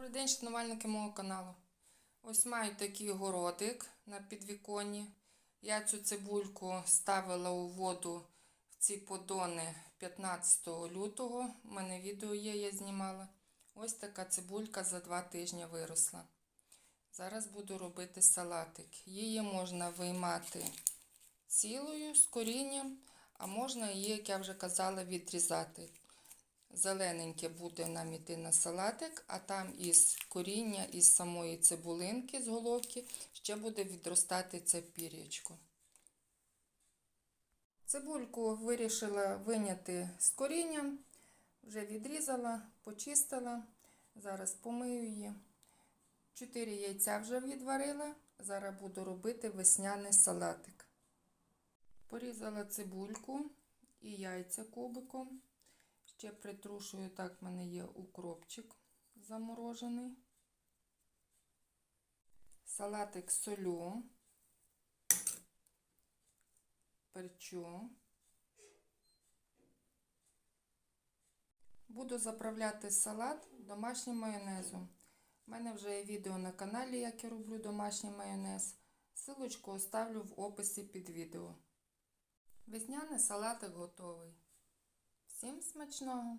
Добрий день, шанувальники мого каналу. Ось маю такий городик на підвіконні. Я цю цибульку ставила у воду в ці подони 15 лютого. У мене відео є, я знімала. Ось така цибулька за два тижні виросла. Зараз буду робити салатик. Її можна виймати цілою з корінням, а можна її, як я вже казала, відрізати. Зелененьке буде нам іти на салатик, а там із коріння, із самої цибулинки з головки ще буде відростати це пір'ячко. Цибульку вирішила виняти з корінням, вже відрізала, почистила. Зараз помию її. Чотири яйця вже відварила. Зараз буду робити весняний салатик. Порізала цибульку і яйця кубиком. Ще притрушую, так в мене є укропчик заморожений. Салатик солю, перчу. Буду заправляти салат домашнім майонезом. У мене вже є відео на каналі, як я роблю домашній майонез. Силочку оставлю в описі під відео. Весняний салатик готовий. Всім смачного!